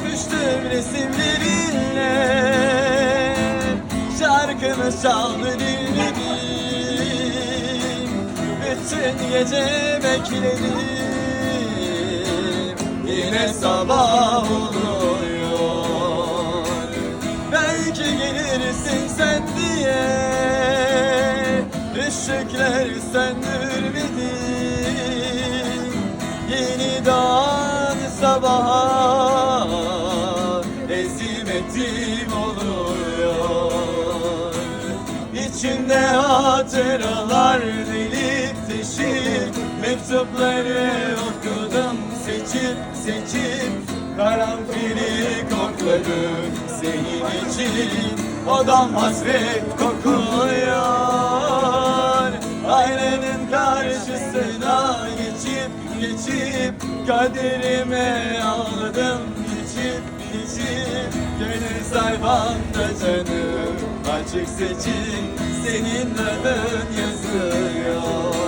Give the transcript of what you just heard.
Öpüştüm resimlerinle Şarkını çaldı dinledim Bütün gece bekledim. Yine sabah oluyor. Belki gelirsin sen diye. Işıklar söndürmedim Yeni doğan sabaha Ezimetim oluyor İçimde hatıralar delik deşik Mektupları okudum seçip seçip Karanfili kokladım senin için. Odam hasret kokuyor. Aynanın karşısına geçip geçip Kaderime ağladım sayfamda canım. Açık seçik senin adın yazıyor